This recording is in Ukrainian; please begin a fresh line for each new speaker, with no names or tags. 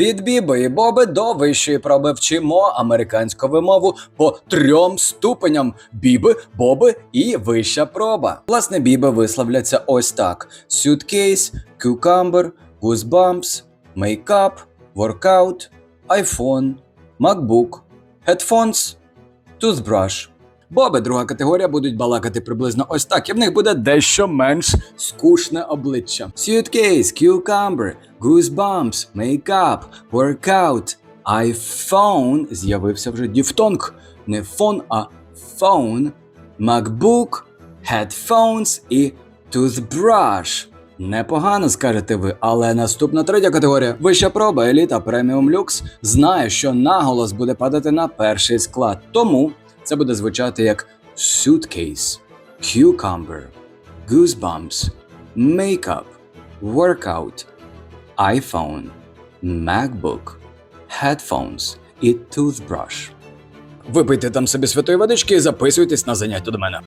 Від Біби і Боби до вищої проби вчимо американську вимову по трьом ступеням: Біби, Боби і вища проба. Власне, Біби висловляться ось так: suitcase, cucumber, goosebumps, makeup, workout, iPhone, MacBook, headphones, toothbrush. Боби, друга категорія, будуть балакати приблизно ось так, і в них буде дещо менш скучне обличчя. Suitcase, cucumber, goosebumps, makeup, workout, iPhone, з'явився вже діфтонг, не фон, а phone, MacBook, headphones і toothbrush. Непогано скажете ви, але наступна третя категорія вища проба, еліта, преміум люкс знає, що наголос буде падати на перший склад. Тому це буде звучати як suitcase, cucumber, goosebumps, makeup, workout, iPhone, MacBook, headphones і toothbrush. Випийте там собі святої водички і записуйтесь на заняття до мене.